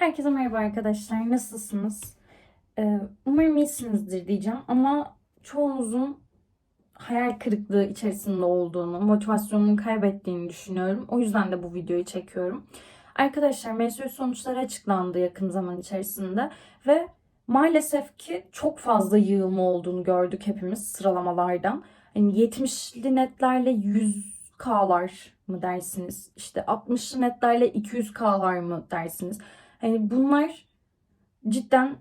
Herkese merhaba arkadaşlar. Nasılsınız? Ee, umarım iyisinizdir diyeceğim ama çoğunuzun hayal kırıklığı içerisinde olduğunu, motivasyonunu kaybettiğini düşünüyorum. O yüzden de bu videoyu çekiyorum. Arkadaşlar MSU sonuçları açıklandı yakın zaman içerisinde ve maalesef ki çok fazla yığılma olduğunu gördük hepimiz sıralamalardan. Hani 70'li netlerle 100K'lar mı dersiniz? İşte 60'lı netlerle 200K'lar mı dersiniz? Hani bunlar cidden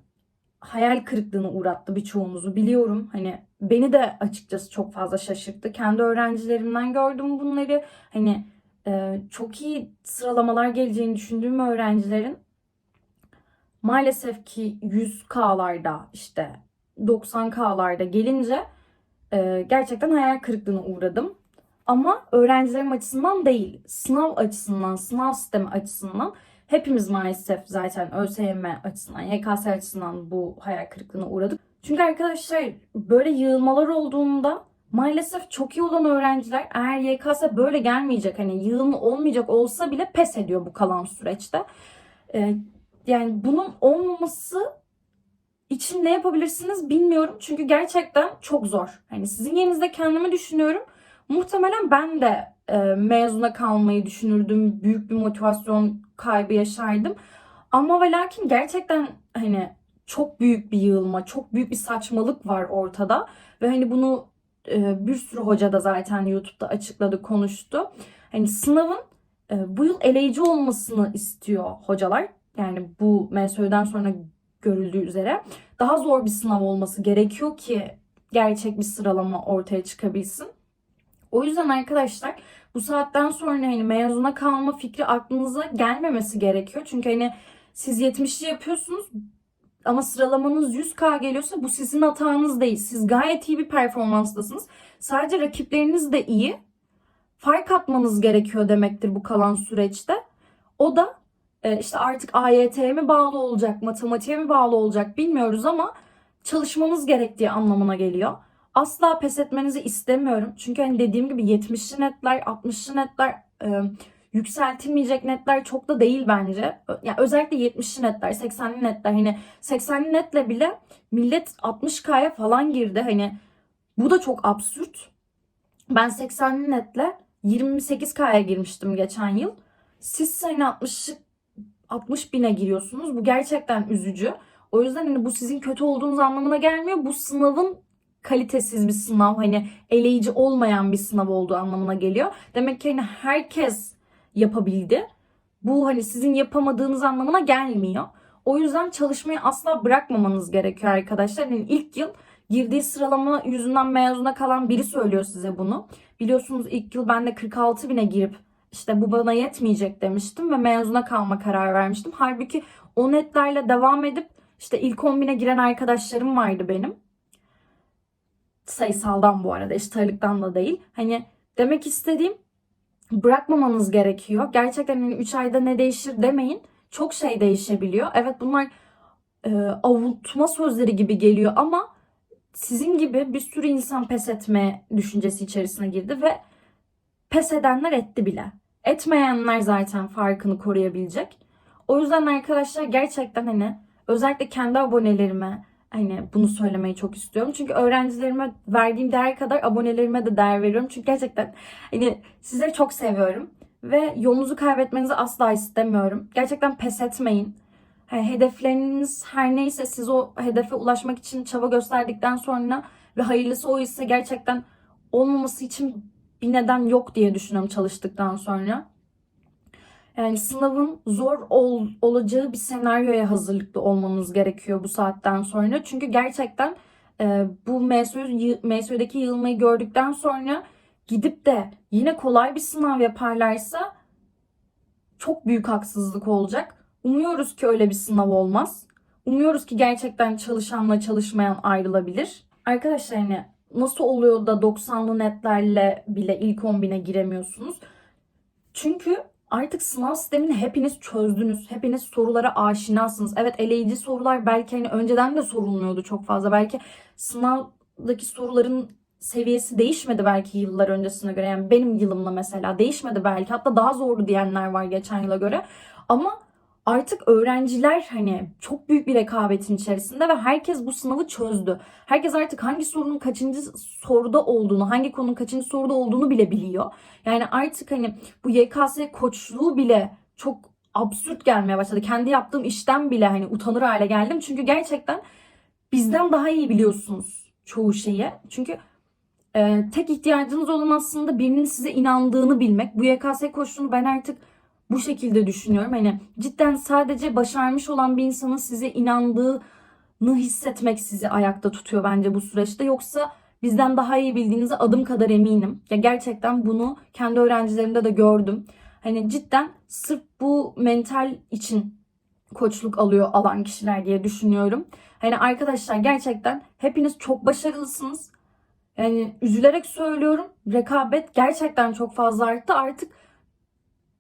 hayal kırıklığına uğrattı birçoğumuzu biliyorum. Hani beni de açıkçası çok fazla şaşırttı. Kendi öğrencilerimden gördüm bunları. Hani e, çok iyi sıralamalar geleceğini düşündüğüm öğrencilerin maalesef ki 100K'larda işte 90K'larda gelince e, gerçekten hayal kırıklığına uğradım. Ama öğrencilerim açısından değil, sınav açısından, sınav sistemi açısından hepimiz maalesef zaten ÖSYM açısından, YKS açısından bu hayal kırıklığına uğradık. Çünkü arkadaşlar böyle yığılmalar olduğunda maalesef çok iyi olan öğrenciler eğer YKS böyle gelmeyecek hani yığılma olmayacak olsa bile pes ediyor bu kalan süreçte. Ee, yani bunun olmaması için ne yapabilirsiniz bilmiyorum. Çünkü gerçekten çok zor. Hani sizin yerinizde kendimi düşünüyorum. Muhtemelen ben de e, mezuna kalmayı düşünürdüm. Büyük bir motivasyon kaybı yaşardım. Ama ve lakin gerçekten hani çok büyük bir yığılma, çok büyük bir saçmalık var ortada. Ve hani bunu e, bir sürü hoca da zaten YouTube'da açıkladı, konuştu. Hani sınavın e, bu yıl eleyici olmasını istiyor hocalar. Yani bu MSÖ'den sonra görüldüğü üzere daha zor bir sınav olması gerekiyor ki gerçek bir sıralama ortaya çıkabilsin. O yüzden arkadaşlar bu saatten sonra hani mezuna kalma fikri aklınıza gelmemesi gerekiyor. Çünkü hani siz 70'li yapıyorsunuz ama sıralamanız 100K geliyorsa bu sizin hatanız değil. Siz gayet iyi bir performanstasınız. Sadece rakipleriniz de iyi. Fark atmanız gerekiyor demektir bu kalan süreçte. O da e, işte artık AYT'ye mi bağlı olacak, matematiğe mi bağlı olacak bilmiyoruz ama çalışmamız gerektiği anlamına geliyor. Asla pes etmenizi istemiyorum. Çünkü hani dediğim gibi 70'li netler, 60'lı netler e, yükseltilmeyecek netler çok da değil bence. Yani özellikle 70'li netler, 80'li netler hani 80'li netle bile millet 60K'ya falan girdi. Hani bu da çok absürt. Ben 80'li netle 28K'ya girmiştim geçen yıl. Siz hani 60 60 bine giriyorsunuz. Bu gerçekten üzücü. O yüzden hani bu sizin kötü olduğunuz anlamına gelmiyor. Bu sınavın kalitesiz bir sınav hani eleyici olmayan bir sınav olduğu anlamına geliyor. Demek ki hani herkes yapabildi. Bu hani sizin yapamadığınız anlamına gelmiyor. O yüzden çalışmayı asla bırakmamanız gerekiyor arkadaşlar. Yani ilk yıl girdiği sıralama yüzünden mezuna kalan biri söylüyor size bunu. Biliyorsunuz ilk yıl ben de 46 bine girip işte bu bana yetmeyecek demiştim ve mezuna kalma kararı vermiştim. Halbuki o netlerle devam edip işte ilk 10 bine giren arkadaşlarım vardı benim sayısaldan bu arada eşit ağırlıktan da değil. Hani demek istediğim bırakmamanız gerekiyor. Gerçekten hani 3 ayda ne değişir demeyin. Çok şey değişebiliyor. Evet bunlar e, avutma sözleri gibi geliyor ama sizin gibi bir sürü insan pes etme düşüncesi içerisine girdi ve pes edenler etti bile. Etmeyenler zaten farkını koruyabilecek. O yüzden arkadaşlar gerçekten hani özellikle kendi abonelerime, Hani bunu söylemeyi çok istiyorum. Çünkü öğrencilerime verdiğim değer kadar abonelerime de değer veriyorum. Çünkü gerçekten hani sizleri çok seviyorum. Ve yolunuzu kaybetmenizi asla istemiyorum. Gerçekten pes etmeyin. Yani hedefleriniz her neyse siz o hedefe ulaşmak için çaba gösterdikten sonra ve hayırlısı o ise gerçekten olmaması için bir neden yok diye düşünüyorum çalıştıktan sonra. Yani sınavın zor ol, olacağı bir senaryoya hazırlıklı olmanız gerekiyor bu saatten sonra. Çünkü gerçekten e, bu MSU, MSU'daki yığılmayı gördükten sonra gidip de yine kolay bir sınav yaparlarsa çok büyük haksızlık olacak. Umuyoruz ki öyle bir sınav olmaz. Umuyoruz ki gerçekten çalışanla çalışmayan ayrılabilir. Arkadaşlar hani nasıl oluyor da 90'lı netlerle bile ilk 10 giremiyorsunuz? Çünkü artık sınav sistemini hepiniz çözdünüz. Hepiniz sorulara aşinasınız. Evet eleyici sorular belki hani önceden de sorulmuyordu çok fazla. Belki sınavdaki soruların seviyesi değişmedi belki yıllar öncesine göre. Yani benim yılımla mesela değişmedi belki. Hatta daha zordu diyenler var geçen yıla göre. Ama artık öğrenciler hani çok büyük bir rekabetin içerisinde ve herkes bu sınavı çözdü. Herkes artık hangi sorunun kaçıncı soruda olduğunu, hangi konunun kaçıncı soruda olduğunu bile biliyor. Yani artık hani bu YKS koçluğu bile çok absürt gelmeye başladı. Kendi yaptığım işten bile hani utanır hale geldim. Çünkü gerçekten bizden daha iyi biliyorsunuz çoğu şeyi. Çünkü e, tek ihtiyacınız olan aslında birinin size inandığını bilmek. Bu YKS koçluğunu ben artık bu şekilde düşünüyorum. Hani cidden sadece başarmış olan bir insanın size inandığını hissetmek sizi ayakta tutuyor bence bu süreçte. Yoksa bizden daha iyi bildiğinize adım kadar eminim. Ya gerçekten bunu kendi öğrencilerimde de gördüm. Hani cidden sırf bu mental için koçluk alıyor alan kişiler diye düşünüyorum. Hani arkadaşlar gerçekten hepiniz çok başarılısınız. Yani üzülerek söylüyorum. Rekabet gerçekten çok fazla arttı. Artık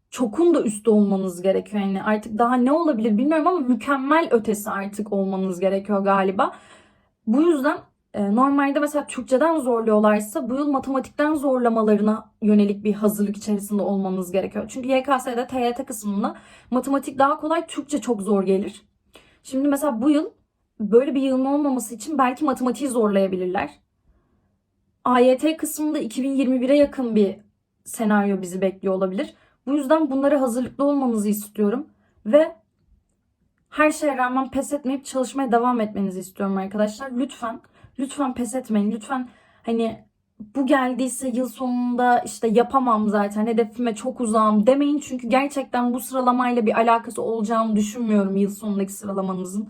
çokun da üstü olmanız gerekiyor. Yani artık daha ne olabilir bilmiyorum ama mükemmel ötesi artık olmanız gerekiyor galiba. Bu yüzden e, normalde mesela Türkçeden zorluyorlarsa bu yıl matematikten zorlamalarına yönelik bir hazırlık içerisinde olmanız gerekiyor. Çünkü YKS'de TYT kısmında matematik daha kolay, Türkçe çok zor gelir. Şimdi mesela bu yıl böyle bir yılın olmaması için belki matematiği zorlayabilirler. AYT kısmında 2021'e yakın bir senaryo bizi bekliyor olabilir. Bu yüzden bunlara hazırlıklı olmanızı istiyorum ve her şeye rağmen pes etmeyip çalışmaya devam etmenizi istiyorum arkadaşlar. Lütfen, lütfen pes etmeyin. Lütfen hani bu geldiyse yıl sonunda işte yapamam zaten hedefime çok uzağım demeyin. Çünkü gerçekten bu sıralamayla bir alakası olacağını düşünmüyorum yıl sonundaki sıralamanızın.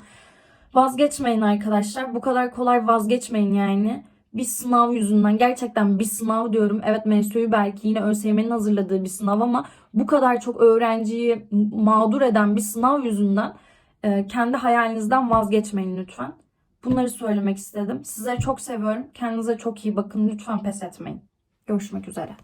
Vazgeçmeyin arkadaşlar. Bu kadar kolay vazgeçmeyin yani. Bir sınav yüzünden gerçekten bir sınav diyorum. Evet MSÜ'yü belki yine ÖSYM'nin hazırladığı bir sınav ama bu kadar çok öğrenciyi mağdur eden bir sınav yüzünden e, kendi hayalinizden vazgeçmeyin lütfen. Bunları söylemek istedim. Sizleri çok seviyorum. Kendinize çok iyi bakın. Lütfen pes etmeyin. Görüşmek üzere.